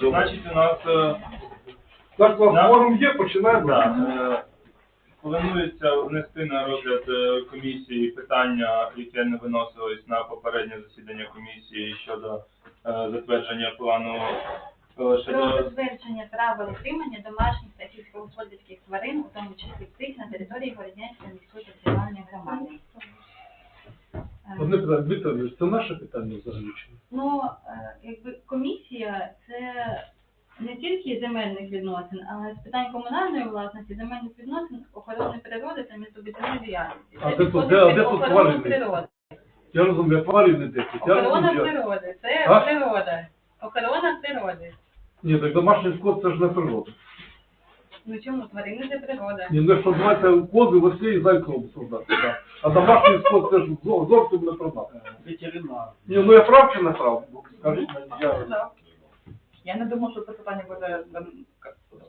Значить, у нас е, Так, у форум є, починаємо. да, е, планується внести на розгляд е, комісії питання, яке не виносилось на попереднє засідання комісії щодо е, затвердження плану е, Про щодо затвердження правил утримання домашніх та сільськогосподарських тварин, у тому числі птиць, на території Городнянської міської територіальної громади. Е, Одне питання, Віталій, це наше питання взагалі? чи ні? Ну, е, якби комісія це не тільки земельних відносин, але з питань комунальної власності, земельних відносин, охорони природи та містобудівної діяльності. А Це де тут- підходить де- тут охорону тварини? природи. Я розумію, акваріум не 10. Я Охорона розумію. природи, це А? природа. Охорона природи. Ні, так домашній скот це ж не природа. Ну чому тварини це природа? Ні, ну що називається кози, лоси і зайцом создати. Да. А домашній скот це ж зо- зовсім не про нас. Ветеринар. Ні, ну я прав чи не прав? Скажіть мені. Я... Я не думаю, що це питання буде ем,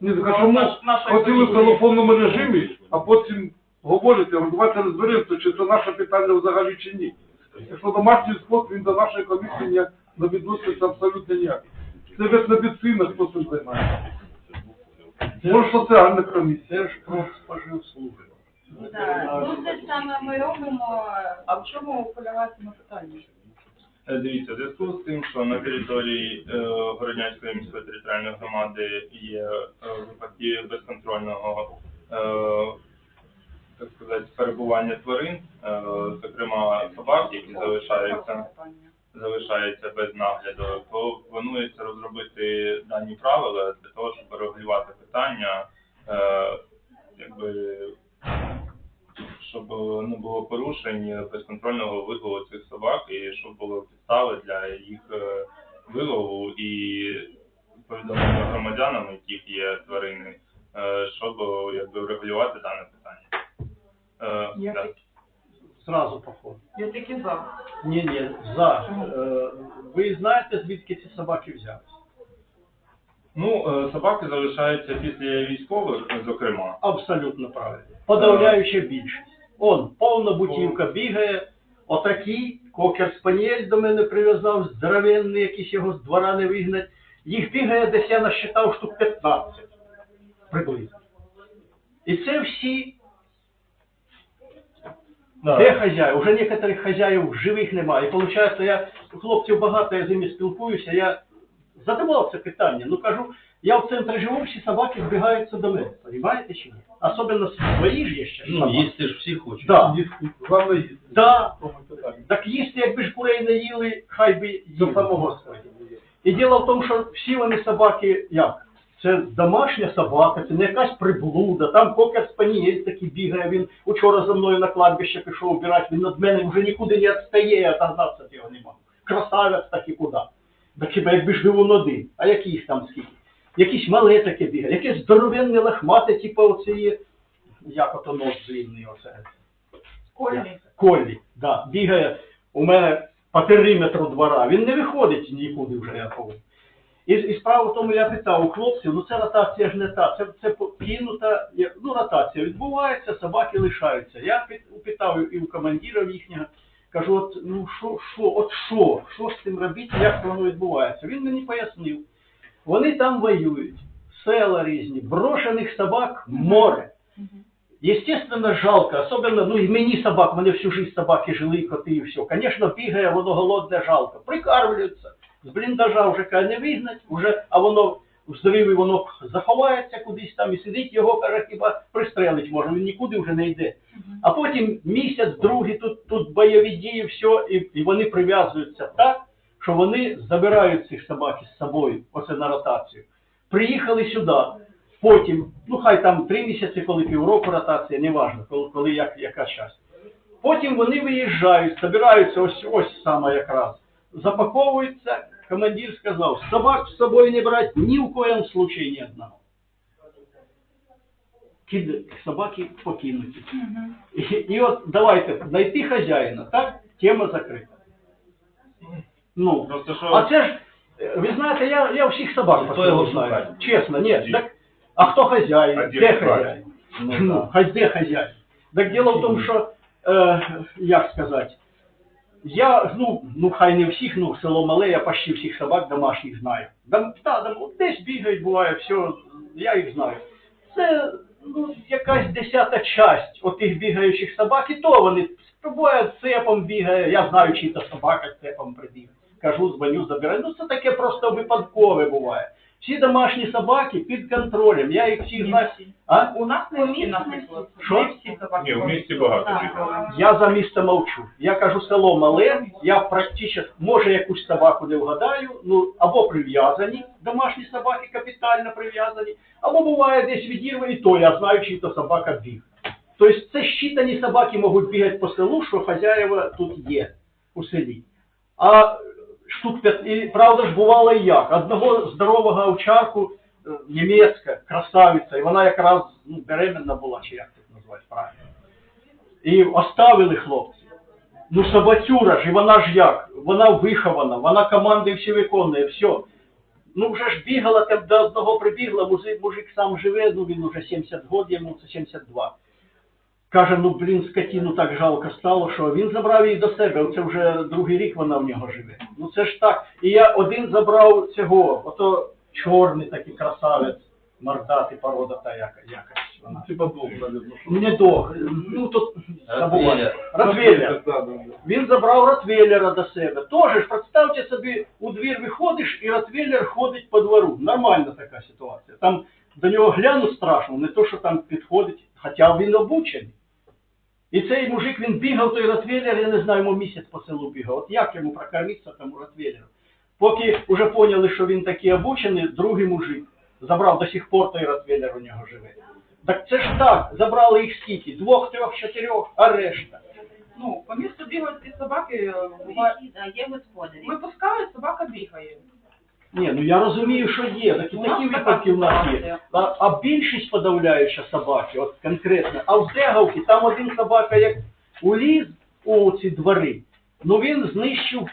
Ні, так а чому наш- хотіли в телефонному режимі, а потім говорите, говорю, давайте розберемося, чи це наше питання взагалі чи ні. Якщо домашній скот, він до нашої комісії ніяк не відноситься абсолютно ніяк. Це ветмедицина, хто цим займається. Може соціальна комісія. Це ж про споживслужбу. Так, ну це ж саме ми робимо. А в чому полягатиме питання? Е, Дивіться, в зв'язку з тим, що на території е, Городнянської міської територіальної громади є е, випадки безконтрольного, е, так сказати, перебування тварин, е, зокрема собак, які залишаються, Питання. Залишаються без нагляду, то планується розробити дані правила для того, щоб регулювати питання, е, якби щоб не було порушень безконтрольного вилову цих собак і щоб було підстави для їх е, вилову і повідомлення громадянам, яких є тварини, е, щоб якби регулювати дане питання. Е, Я да. Зразу походу. Я тільки за. Ні, ні, за. Е, Ви знаєте, звідки ці собаки взялися? Ну, е, собаки залишаються після військових, зокрема. Абсолютно правильно. Подавляюча більшість. Он, повна бутівка бігає, отакий, кокер спаніель до мене прив'язав, здоровенний, якийсь його з двора не вигнать. Їх бігає десь я насчитав штук 15 приблизно. І це всі Де хазяїв? Уже некоторих хазяїв живих немає. І виходить, я хлопців багато, я з ними спілкуюся, я задавав це питання. Ну кажу, я в центрі живу, всі собаки збігаються до мене. Понимаєте чи ні? Особливо свої ж є ще Ну, собаки. їсти ж всі хочуть. Да. Главное їсти. Да. Так їсти, якби ж курей не їли, хай би До самого свого. І діло в тому, що всі вони собаки, як? Це домашня собака, це не якась приблуда, там кокер спанієль такий бігає, він учора за мною на кладбище пішов убирати, він від мене вже нікуди не відстає, я отогнатися від його не можу. Красавець так і куди. Так хіба якби ж був один, а їх там скільки? Якісь мале таке бігає, якесь здоровенне лахмате, типу оцієї, як ото нос длинний оце. Кольний. Коллі, да, бігає у мене по периметру двора. Він не виходить нікуди вже я повинен. І, і справа в тому, я питав у хлопців, ну це ротація ж не та, це, це кинута, я- ну ротація відбувається, собаки лишаються. Я пит- питав і у командирів їхнього, кажу, от ну що, що, от що, що з цим робити, як воно відбувається. Він мені пояснив. Вони там воюють, села різні, брошених собак море. Естественно, жалко, особенно, ну и мені собак, мене всю жизнь собаки жили, коти і все. Конечно, бігає, воно голодне, жалко. Прикармлюється. З бліндажа вже каже, не вигнать, уже, а воно зриві воно заховається кудись там і сидить, його каже, хіба пристрелить може, він нікуди вже не йде. А потім місяць, другий, тут, тут бойові дії, все, і, і вони прив'язуються так, що вони забирають цих собак із собою, оце на ротацію. Приїхали сюди, потім, ну хай там три місяці, коли півроку ротація, неважно, коли, коли як, яка час. Потім вони виїжджають, збираються ось ось саме якраз. Запаковуються, командир сказав, собак з собою не брати ні в коєму случаї ні одного. Кид... Собаки покинуті. Мгм. І, і от давайте знайти хазяїна, так? Тема закрита. Ну, Просто що а це ж, е, ви знаєте, я, я всіх собак Хто по-своєму його знаю. шукає? Чесно, ні. Ді. Так, а хто хазяїн? А ді де шукає? хазяїн? Ну, Ну, так. хай де хазяїн. Так діло в тому, що, е, як сказати, Я, ну, ну хай не всіх, ну село мале, я почти всіх собак домашніх знаю. Там, та, да, от десь бігають, буває, все, я їх знаю. Це ну, якась десята часть отих бігаючих собак, і то вони буває цепом бігає, я знаю, чий то собака цепом прибіг. Кажу, дзвоню, забираю. Ну це таке просто випадкове буває. Всі домашні собаки під контролем, я їх всіх знаю. А? У нас не всі, наприклад. Що? Собаки. Ні, в місті багато. Я за місто мовчу. Я кажу, село мале, я практично, може якусь собаку не вгадаю, ну або прив'язані, домашні собаки капітально прив'язані, або буває десь відірве, і то я знаю, чий то собака біг. Тобто це щитані собаки можуть бігати по селу, що хазяєва тут є у селі. А штук п'ят... і правда ж бувало і як. Одного здорового овчарку, е, німецька, красавиця, і вона якраз ну, беременна була, чи як це назвати правильно. І оставили хлопці. Ну, собацюра ж, і вона ж як? Вона вихована, вона команди всі виконує, все. Ну, вже ж бігала, там до одного прибігла, мужик, мужик сам живе, ну він уже 70 років, йому це 72. Каже, ну, блін, скотіну так жалко стало, що він забрав її до себе, оце вже другий рік вона в нього живе. Ну, це ж так. І я один забрав цього, ото чорний такий красавець, мордатий, порода та яка, якась вона. Типа дом, наверное. Не дог, ну тут да, да. Він забрав Ротвейлера до себе. Тоже ж, представте собі, у двір виходиш, і Ротвейлер ходить по двору. Нормальна така ситуація. Там до нього глянуть страшно, не то, що там підходить, хоча він обучений. І цей мужик, він бігав, той Ротвейлер, я не знаю, йому місяць по селу бігав. От як йому прокормитися тому Ротвейлеру? Поки вже поняли, що він такий обучений, другий мужик забрав до сих пор той Ротвейлер у нього живе. Так це ж так, забрали їх скільки? Двох, трьох, чотирьох, а решта. Ну, по місту бігають ці собаки, Да, Є господарі. випускають, собака бігає. Ні, ну я розумію, що є, такі, У нас такі така випадки в нас є. ситуація. А, а більшість подавляюча собаки, от конкретно, а в Деговці там один собака як уліз у ці двори, ну він знищив,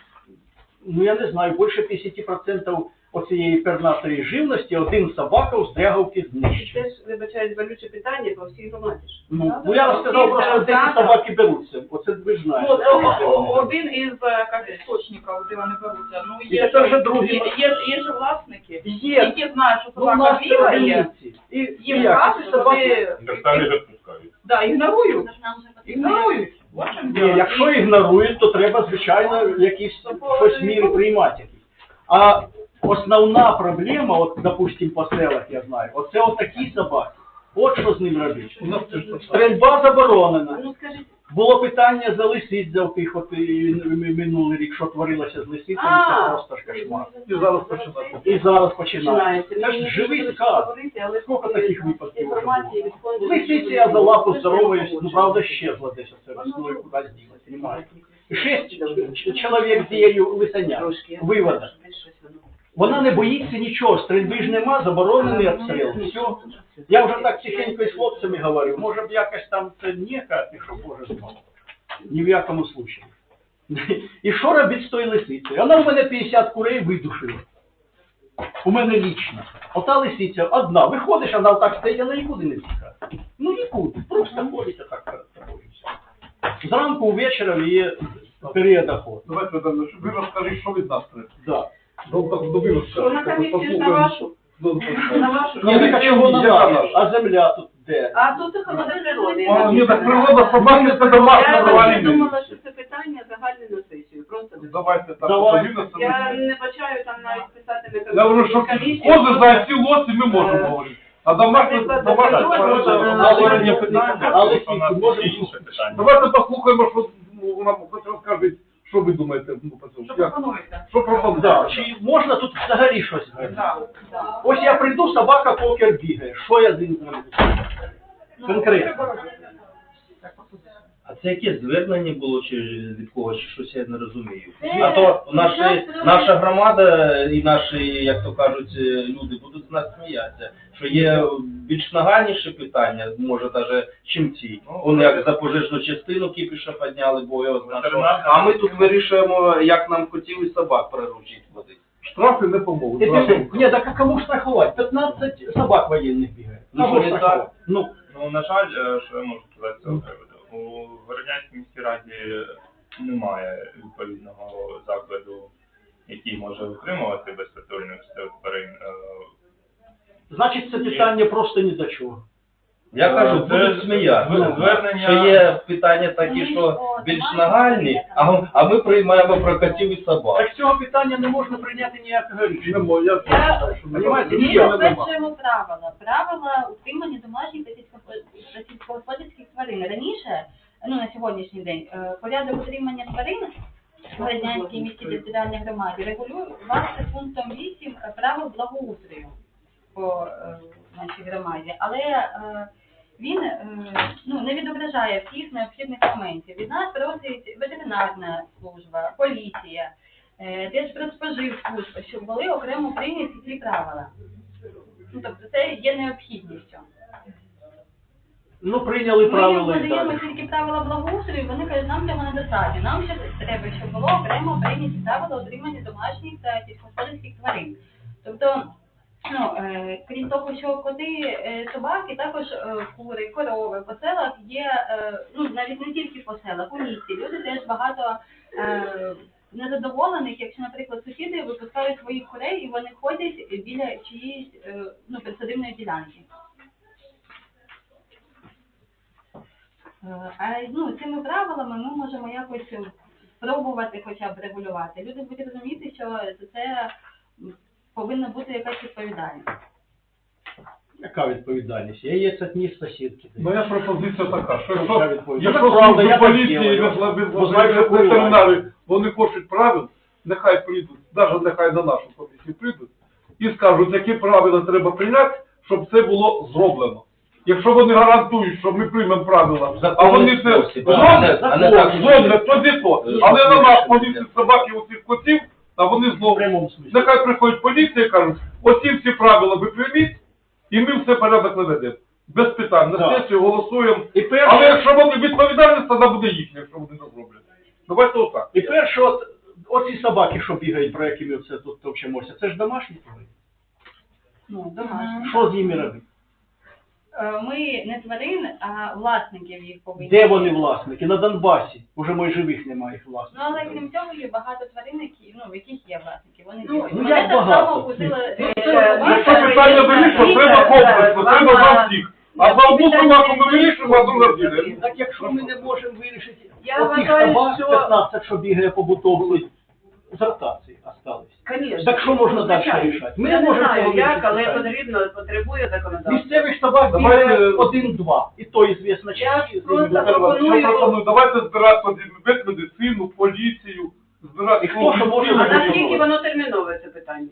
ну я не знаю, більше 50% оцієї пернатої живності один собака з Деговки знищив. Це ж, вибачаюсь, болюче питання по всій громаді. ж. Ну, ну я розказав про що де ці собаки беруться, оце ви ж знаєте. от, о- о- один із е, як істочників, де вони беруться. Ну, І є, це вже другий є, є, є ж власники, Є, які знають, що ну, у собака нас це бігає, одиниці. І, і їм як, кажуть, що собаки... вони Так відпускають. да, ігнорують. Ігнорують. От в чому Ні, діло. якщо ігнорують, то треба, звичайно, якісь щось міри приймати. А основна проблема, от, допустим, по селах, я знаю, оце отакі собаки. От що з ним робити. У нас. Стрельба заборонена. Ну скажіть, Було питання за лисиць за тих от і минулий рік, що творилося з лисицями, це просто ж кошмар. І зараз починається. І зараз починається. Починається. Це ж живий сказ. Скільки е, таких випадків. Лисиці я за лапу здороваюсь, ну правда щезла десь оце весною кудись ділась, понимаєте? Шесть чоловік з цією лисеня, Трошки. Вона не боїться нічого, стрільби ж нема, заборонений обстріл. Все. Я вже так тихенько з хлопцями говорю, може б якось там це не кати, що Боже змог. Ні в якому случаї. І що робить з тою лисицею? Вона в мене 50 курей видушила. У мене лічно. Ота лисиця одна. Виходиш, вона так стоїть, вона нікуди не тікає. Ну нікуди. Просто ходить отак перед тобою. і. Зранку увечері є період охоти. Давайте, Богдан, ви розкажіть, що від нас треба. Да. Ну, так, ну, ви Що на розкажете, комісію на вашу? Ну, На вашу? Ні, так а чого на Яка? А земля тут де? А тут. А, ні, так природа собаки це домашня Я тварина. думала, що це питання загальне на сесію. Просто Давайте так, Давай. я не бачаю там навіть писати на Я говорю, що кози за ці лоси ми можемо говорити. А домашня, Наприклад, домашня природа, вона- питання, але просто у нас є інше питання. Давайте послухаємо, що ну, нам хоч розкажіть, що ви думаєте ну, цьому. Що Як? пропонуєте? Що пропонуєте? Да. Чи можна тут взагалі щось зробити? Да, да. Ось я прийду, собака покер бігає. Що я з ним зроблю? Ну, Конкретно. треба робити. Так, по суті. А це яке звернення було чи від когось, чи щось я не розумію. Це А то наші, наша громада і наші, як то кажуть, е, люди будуть з нас сміятися, що є більш нагальніші питання, може навіть, чим ці. Вони як за пожежну частину кіпіша підняли, бо його. Ветеринарна- А ми тут вирішуємо, як нам хотіли собак приручити водити. Штрафи не пиши, Ні, так а кому страхувати? 15 собак воєнних бігає. Ну, не так? Ну, Ну, на жаль, е, що я можу сказати з цього приводу. У Городянській міській раді немає відповідного закладу, який може утримувати безпритульних тварин. Е, Значить, це питання просто ні до чого. Я кажу, Це будуть сміятися, звернення- що є питання такі, що більш нагальні, а, а ми приймаємо про котів і собак. Так цього питання не можна прийняти ніякого рішення. Я- Понімаєте, Ми нічого правила. Правила утримання домашніх та сільськогоспо- та сільськогосподарських тварин. Раніше, ну на сьогоднішній день, е, порядок утримання тварин в Радянській міській територіальній громаді регулювався пунктом 8 правил благоустрою по е, нашій громаді. Але е, він е, ну, не відображає всіх необхідних моментів. Від нас просить ветеринарна служба, поліція, Держпродспоживслужба, щоб були окремо прийняті ці правила. Ну, тобто це є необхідністю. Ну, прийняли правила і подаємо тільки правила благоустрою, вони кажуть, нам цього недостатньо. Нам ще треба, щоб було окремо прийняті правила отримання домашніх та сільськогосподарських тварин. Тобто, ну, е, крім того, що коти, е, собаки, також е, кури, корови по селах є, е, ну, навіть не тільки по селах, у місті. Люди теж багато е, незадоволених, якщо, наприклад, сусіди випускають своїх курей і вони ходять біля чиїсь е, ну, присадибної ділянки. Е, А ну, цими правилами ми можемо якось спробувати хоча б регулювати. Люди будуть розуміти, що це повинна бути якась відповідальність. Яка відповідальність? Я є це місто сітки. Моя пропозиція така, що Яка якщо, відповідальність? якщо правда, я так поліції, ветеринари, вони хочуть правил, нехай прийдуть, навіть нехай на нашу комісію прийдуть, і скажуть, які правила треба прийняти, щоб це було зроблено. Якщо вони гарантують, що ми приймемо правила, а вони це не зроблять, тоді то. Але на нас повісить собаки у цих котів, а вони знову. Нехай приходить поліція і кажуть, оці всі правила ви прийміть, і ми все порядок наведемо. Без питань. На сесію голосуємо. І Але якщо вони відповідальність, тоді буде їхня, якщо вони не зроблять. Давайте отак. і перше, от, оці собаки, що бігають, про які ми все тут товчемося, це ж домашні тварини. Ну, домашні. Що з ними робити? Е, Ми не тварин, а власників їх повинні. Де вони власники? На Донбасі. Уже майже живих немає їх Ну, власників. але крім цього є багато тварин, які, ну, в яких є власники. Вони Ну, живуть. ну, як так багато? само Ну, е, собака, Якщо питання Віктор, треба комплексно, треба за вам- всіх. А за одну собаку ми вирішуємо, а друга піде. Так якщо ми не можемо вирішити Я оцих вважаю, собак, що- 15, що бігає по бутовці, з остались. Конечно. Так що можна далі рішати? Ми Я не можемо знаю, цього як, але потрібно, потребує законодавства. Місцевих собак Давайте- бігає один-два. І то ізвісно, чи Я просто пропоную- Що пропоную? Давайте збирати медицину, поліцію, збирати І хто що може А наскільки воно термінове це питання?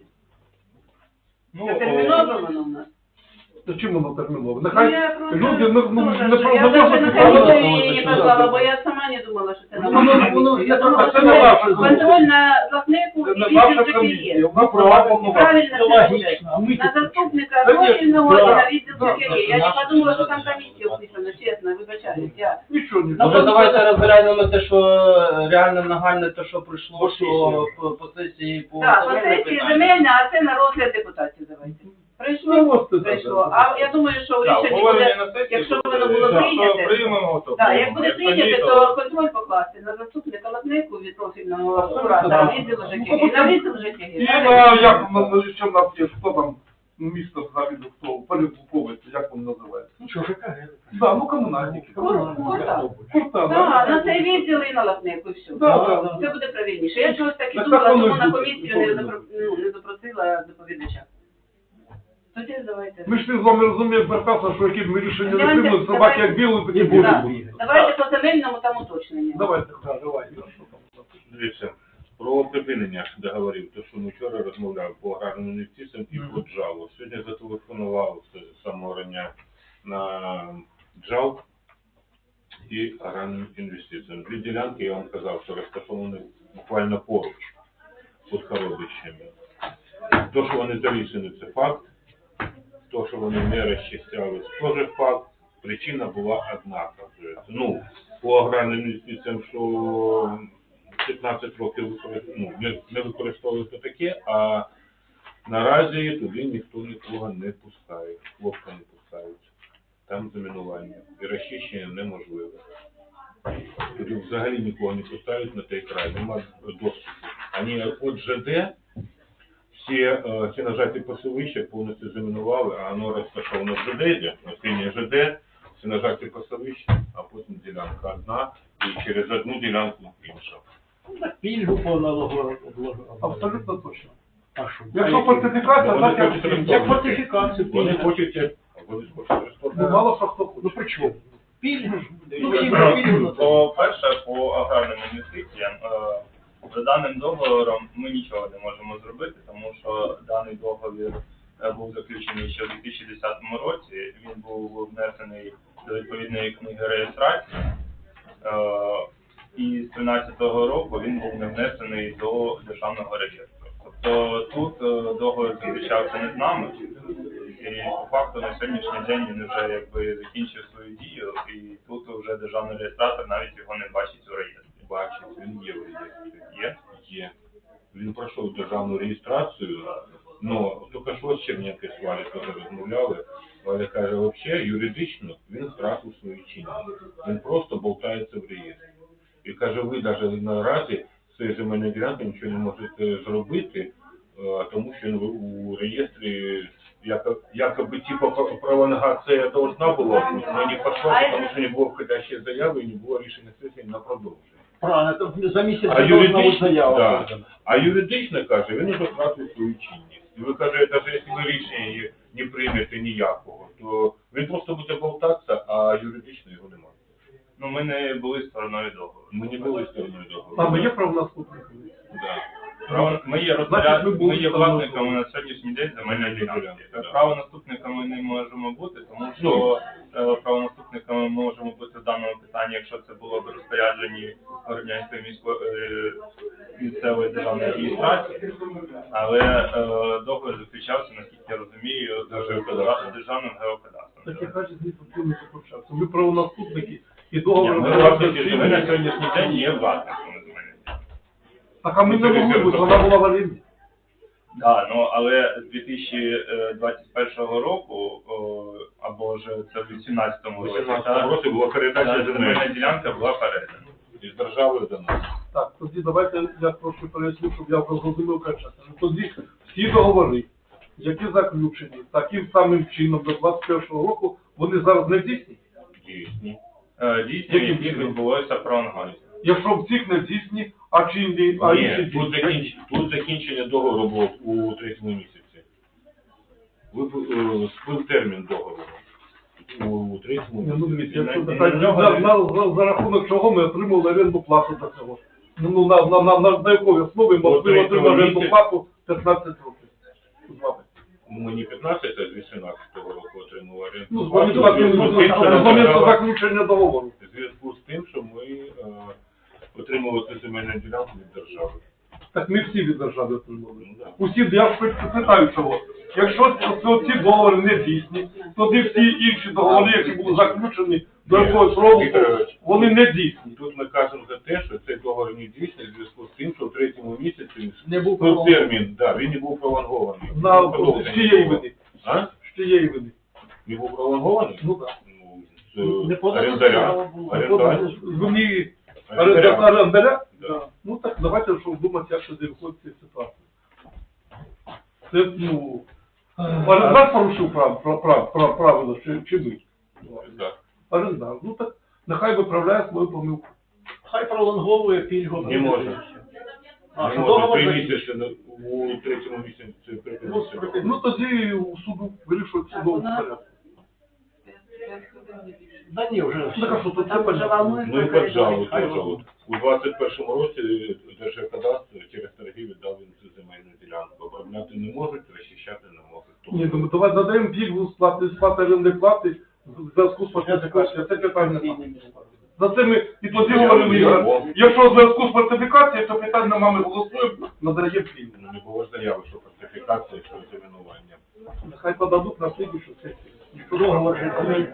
Ну, Це термінове воно в нас? Та чим воно терміново? Ну, Нехай я люди ну, ну, не про- не можуть на правила комісії ставити, її назвала, бо я сама не думала, що це Ну, на воно- воно- Я це думала, не це думка. контроль на власнику Це і не комісія, вона права правильно Це це буде. логічно. А ми На заступника Конечно, профільного і да, на відділ да. Я не подумала, що там комісія вписана, чесно, вибачаюсь. Я Нічого не Може, давайте розглянемо те, що реально нагальне, те, що прийшло, По по, по сесії, по Так, по земельне сесії земельна, а це на розгляд депутатів давайте. Прийшло, Ну, прийшло. А я думаю, що рішення буде, якщо буде, воно було якщо прийняте, приймемо, то так, як буде прийнято, то контроль покласти на заступника Латнику від профільного да. відділу Ну, ЖКГ, і на відділ І ЖКГ. на, як, на, на, що в нас є, хто там, місто взагалі, хто, полюбовець, як він називається? Ну що, ЖКГ. Да, ну комунальники. Курта. Курта, Так, на цей відділ і на Латнику, і все. Да, да, да. Це буде правильніше. Я чогось так і думала, тому на комісію не, запро- ну, не запросила доповідача. Тоді давайте. Ми ж не з вами розуміємо прекрасно, що які ми рішення не Давайте, собаки давайте. як біли, такі І будуть. Так. бігати. Давайте по земельному там уточнення. Давайте. Так, давай. Дивіться, про припинення договорів, то що ми вчора розмовляли по аграрним інвестиціям і по джалу. Сьогодні зателефонував з самого рання на джал і аграрним інвестиціям. Дві ділянки, я вам казав, що розташовані буквально поруч, під Хоробищами. То, що вони зарішені, це факт. То, що вони не розчищались, теж факт. Причина була однакова. Ну, по аграрним інвестиціям, що 15 років ну, не, використовується таке, а наразі туди ніхто нікого не пускає, хлопка не пускають. Там замінування. І розчищення неможливе. Туди взагалі нікого не пускають на той край, нема доступу. Вони от ЖД, всі, е, нажаті пасовища повністю замінували, а воно розташовано в ЖД, на лінії ЖД, всі нажаті пасовища, а потім ділянка одна, і через одну ділянку інша. Ну, пільгу по налогу Абсолютно точно. А що? Якщо фортифікація, Вони значить хочуть активно. Як фортифікацію Вони пільга. хочуть, е, вони хочуть Ну, розповідати. мало що хто хоче. Ну при чому? Пільга ж. Ну, пільга на це. По-перше, по аграрним інвестиціям, е, за даним договором ми нічого не можемо зробити, тому що даний договір е, був заключений ще в 2010 році. Він був внесений до відповідної книги реєстрації. Е, І з 13-го року він був не внесений до державного реєстру. Тобто тут е, договір заключався не з нами, і по факту на сьогоднішній день він вже якби закінчив свою дію, і тут вже державний реєстратор навіть його не бачить у реєстрі. Бачить, він є в реєстрі. Є? Є. Він пройшов державну реєстрацію, ну, тільки що з Черненки з Валі теж розмовляли. Валя каже, взагалі, юридично він втратив свою чинність. Він просто болтається в реєстрі. І каже, ви навіть наразі з цією земельною ділянкою нічого не можете зробити, е, тому що він у реєстрі яко- якоби типа пролонгація должна була бути, но не пошла, тому що не було входящої заяви і не було рішення сесії на продовження. Правильно, то за місяць А юридично, заява. да. А юридично каже, він уже втратив свою чинність. І ви каже, навіть якщо ви рішення її не приймете ніякого, то він просто буде болтатися, а юридично його немає. Ну ми не були стороною договору. Ми не були стороною договору. Там є право наступних. Да. Право, ми є розпоряд... ми є власниками на сьогоднішній день земельної ділянки. ділянки, да. Право наступниками не можемо бути, тому Ну. що правонаступниками ми можемо бути в даному питанні, якщо це було б в розпорядженні Городнянської міської е, місцевої державної адміністрації, але е, договір заключався, наскільки я розумію, з державним геокадастром. Так яка ж з потрібно заключатися? Ми правонаступники і Ні, ми власники, ми на сьогоднішній день є власниками ділянки. Так а ми не могли, бо вона була в оренді. Да, ну але з 2021 року, о, або ж це в 2018 У році, 18 та, році була передача земельна земель ділянка була передана. із держави до нас. Так, тоді давайте я трошки поясню, щоб я зрозумів краще. Тоді всі договори, які заключені таким самим чином до 21 року, вони зараз не дійсні. Дійсні. Е, Дійсно, Яким які чином? відбулося пролонгація. Якщо в цих не дійсні, а чинні, а інші Ні, тут, дійсні. закінч... тут закінчення договору було у третьому місяці. Ви е, сплив термін договору Ну, дивіться, якщо за, за, за рахунок чого ми отримали орендну плату за цього? Ну, на, на, на, на, на якій основі ми отримали орендну плату 15 років? З вами. Ну, не 15, а з 18 року отримали оренду. Ну, з плату. В зв'язку з тим, що з моменту заключення договору. в зв'язку з тим, що ми е, отримали цю земельну ділянку від держави. Так ми всі від держави отримали. Ну, да. Усі, я ж питаю чого. Якщо ці- договори не дійсні, тоді всі інші договори, які були заключені до якогось року, вони не дійсні. Тут ми кажемо за те, що цей договор не дійсний в зв'язку з тим, що в третьому місяці Не був ну, термін, да, він не був пролонгований. На з чиєї вини? А? З чиєї вини? Не був пролонгований? Ну так. Ну, з орендаря. вини Орендаря. Да. Ну так давайте що думати, як сюди виходить з цієї ситуації. Це, ну, порушив прав, прав, прав, прав, правила, чи, чи ми? Да. Орендар. Ну так нехай виправляє свою помилку. Хай пролонговує пільгу. Не може. А, Не може договор три закінчений? місяці на- у третьому місяці Ну, припинився. припинився. Ну тоді у суду вирішують в судовому порядку. Да ні, вже. Так, а що тут Там вже волнується. Ну і теж. От У 21-му році Держгеокадастр через торги віддав їм цю земельну ділянку. Обробляти не можуть, розчищати не можуть. Ні, думаю, давай надаємо пільгу сплати, сплати орендної плати в зв'язку з фортифікацією. Це питання немає. За це ми і тоді говорили, Ігор, якщо в зв'язку з фортифікацією, то питань нема, ми голосуємо, надаємо пільгу. Ну, не було ж заяви, що фортифікація, що замінування. Нехай подадуть на слідчу сесію. Договор же земель.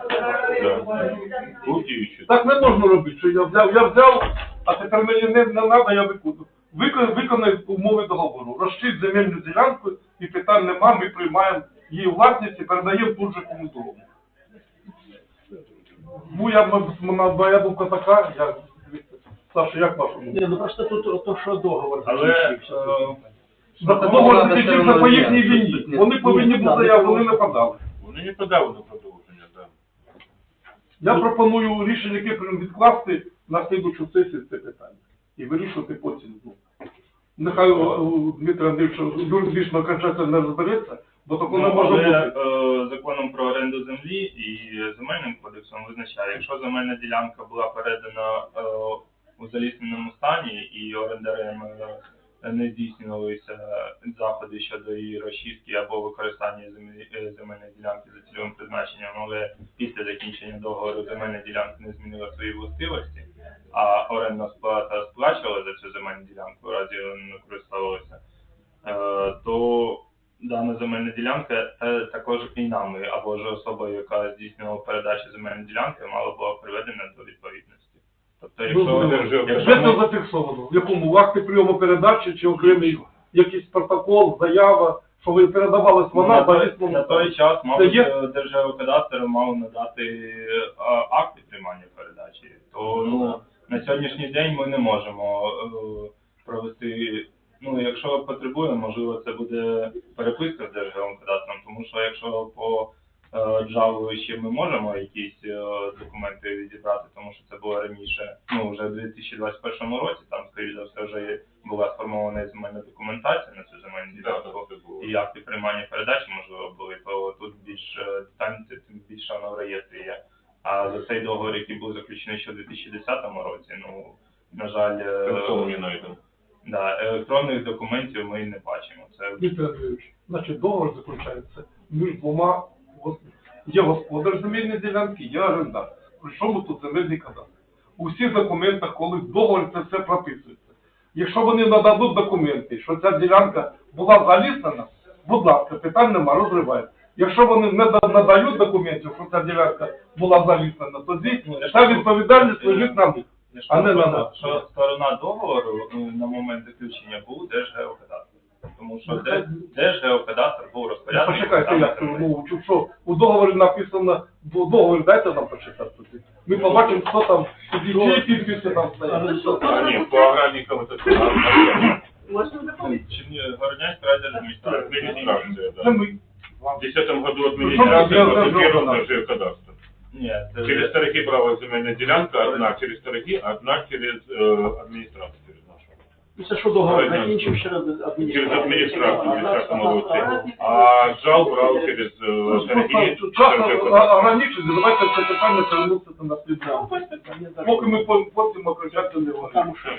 Да. Тут. Так не можна робити, що я взяв, я взяв, а тепер мені не, не треба, я виконую. Виконай, виконай умови договору. Розчить земельну ділянку і питань нема, ми приймаємо її власність і передаємо тут же кому дому. Моя, м- моя думка така, я, Саша, як ваша думка? Ні, ну просто тут то, що договор Але, закінчився. е, договор закінчився по їхній війні. Вони повинні були так, заяву, вони не Вони не подали на продовження, так. Я пропоную рішення, яке прям відкласти на слідучу сесію це питання. І вирішувати потім. Ну, Нехай о, о, Дмитро Андрійович юридично окончательно не розбереться, бо такого не Ну, може але бути. е, законом про оренду землі і земельним кодексом визначає, якщо земельна ділянка була передана е, у залісненому стані і орендарем е, не здійснювалися заходи щодо її розчистки або використання е, земельної ділянки за цільовим призначенням, але після закінчення договору земельна ділянка не змінила свої властивості, а орендна сплата сплачувала за цю земельну ділянку, в разі не користувалася, е, то дана земельна ділянка е, також і нами або ж особою, яка здійснювала передачу земельної ділянки, мала була приведена до відповідності. Тобто, якщо, Ну, держав- якщо це зафіксовано? В якому? В акті прийому передачі чи окремий якийсь протокол, заява, що ви передавалась вона на, той, на той час, мабуть, є? Держгеокадастр мав надати е, акти приймання передачі. То ну, на сьогоднішній день ми не можемо е, провести. Ну, якщо потребуємо, можливо, це буде переписка з Держгеокадастром, тому що якщо по е, Джаву ще ми можемо якісь е, документи відібрати, тому що це було раніше, ну вже в 2021 році, там, скоріш за все, вже була сформована земельна документація на цю земельну ділянку це було. і акти приймання передачі, можливо, були, то тут більш е, детально це більше воно в реєстрі є. А за цей договор, який був заключений ще у 2010 році, ну, на жаль, е, не да, електронних документів ми не бачимо. Це Віктор Андрійович, значить договор заключається між двома є господар земельної ділянки, є орендар. При чому тут земельний кадастр? У всіх документах, коли в договорі це все прописується. Якщо вони нададуть документи, що ця ділянка була заліснена, будь ласка, питань нема, розривайте. Якщо вони не надають документів, що ця ділянка була заліснена, тоді та відповідальність лежить на них. А не на нас. що сторона договору ну, на момент заключення був Держгеокадастр. Тому що Ну, Де- хай- Держгеокадастр був Ну, розпорядник. Почекайте, як це, ну, що, у договорі написано, в договорі дайте нам почитати. Ми побачимо, хто там, які підписи там стоять. Ні, по аграрникам це. Можна райдержадміністрація. администрация, Це ми. В 2010 году Ну, администрация, что а вы теперь делаете? он даже кадастр. Через торги брала земельная делянка, одна через торги, одна через э, администрацию, Ну, Це що договор закінчив через Через адміністрацію. администрацию в 2010 році. А джал брал через Ну, торги, Час давайте це питання переносити на слідчу. Поки ми потім окончательно не що?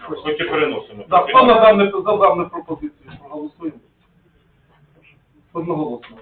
Хоч і переносимо. Так, хто на дане, за дану пропозицію проголосуємо? Одноголосно.